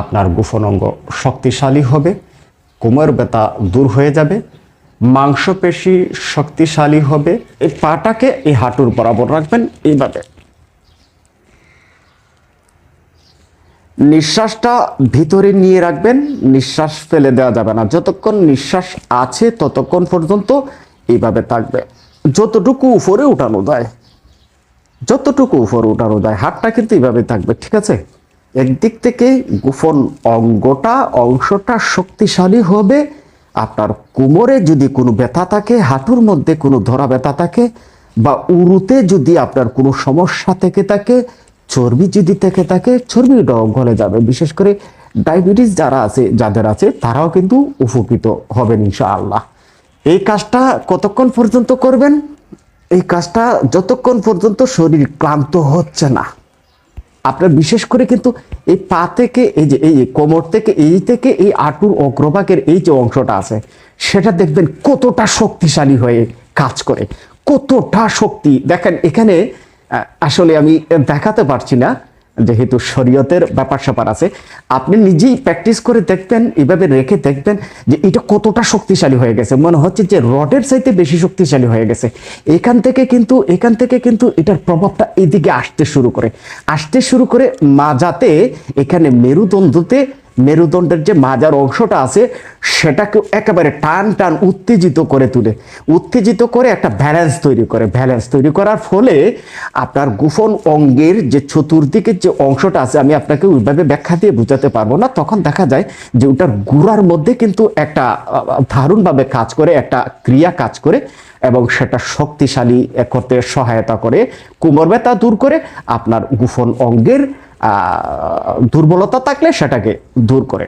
আপনার গোপন অঙ্গ শক্তিশালী হবে, কোমর ব্যথা দূর হয়ে যাবে, মাংসপেশি শক্তিশালী হবে, এই পাটাকে এই হাঁটুর বরাবর রাখবেন এইভাবে। নিঃশ্বাসটা ভিতরে নিয়ে রাখবেন, নিঃশ্বাস ফেলে দেওয়া যাবে না। যতক্ষণ নিঃশ্বাস আছে ততক্ষণ পর্যন্ত এইভাবে থাকবে। যতটুকু উপরে উঠানো যায়, যতটুকু উপরে উঠানো যায়, হাতটা কিন্তু এইভাবে থাকবে, ঠিক আছে? একদিক থেকে গোপন অঙ্গটা, অংশটা শক্তিশালী হবে। আপনার কোমরে যদি কোনো ব্যথা থাকে, হাঁটুর মধ্যে কোনো ধরা ব্যথা থাকে, বা উরুতে যদি আপনার কোনো সমস্যা থেকে থাকে, চর্বি যদি থেকে থাকে চর্বি গলে যাবে। বিশেষ করে ডায়াবেটিস যারা আছে, যাদের আছে, তারাও কিন্তু উপকৃত হবেন ইনশাআল্লাহ। এই কাজটা কতক্ষণ পর্যন্ত করবেন? এই কাজটা যতক্ষণ পর্যন্ত শরীর ক্লান্ত হচ্ছে না। আপনার বিশেষ করে কিন্তু এই পা থেকে, এই যে, এই কোমর থেকে, এই থেকে এই আটুর অগ্রভাগের এই যে অংশটা আছে, সেটা দেখবেন কতটা শক্তিশালী হয়ে কাজ করে। কতটা শক্তি। দেখেন, এখানে আসলে আমি দেখাতে পারছি না যেহেতু শরীয়তের ব্যাপার স্যাপার আছে, আপনি নিজেই প্র্যাকটিস করে দেখবেন, এভাবে রেখে দেখবেন যে এটা কতটা শক্তিশালী হয়ে গেছে। মনে হচ্ছে যে রডের চাইতে বেশি শক্তিশালী হয়ে গেছে। এখান থেকে কিন্তু, এখান থেকে কিন্তু এটার প্রভাবটা এদিকে আসতে শুরু করে। আসতে শুরু করে মাজাতে এখানে মেরুদণ্ডতে মেরুদণ্ডের যে মাজার অংশটা আছে, সেটাকে একেবারে টান টান উত্তেজিত করে তুলে। উত্তেজিত করে একটা ব্যালেন্স তৈরি করে। ব্যালেন্স তৈরি করার ফলে আপনার গোপন অঙ্গের যে চতুর্দিকের যে অংশটা আছে, আমি আপনাকে ওইভাবে ব্যাখ্যা দিয়ে বোঝাতে পারব না। তখন দেখা যায় যে ওটার গুড়ার মধ্যে কিন্তু একটা দারুণভাবে কাজ করে, একটা ক্রিয়া কাজ করে এবং সেটা শক্তিশালী করতে সহায়তা করে। কোমর ব্যথা দূর করে আপনার গোপন অঙ্গের দুর্বলতা থাকলে সেটাকে দূর করে।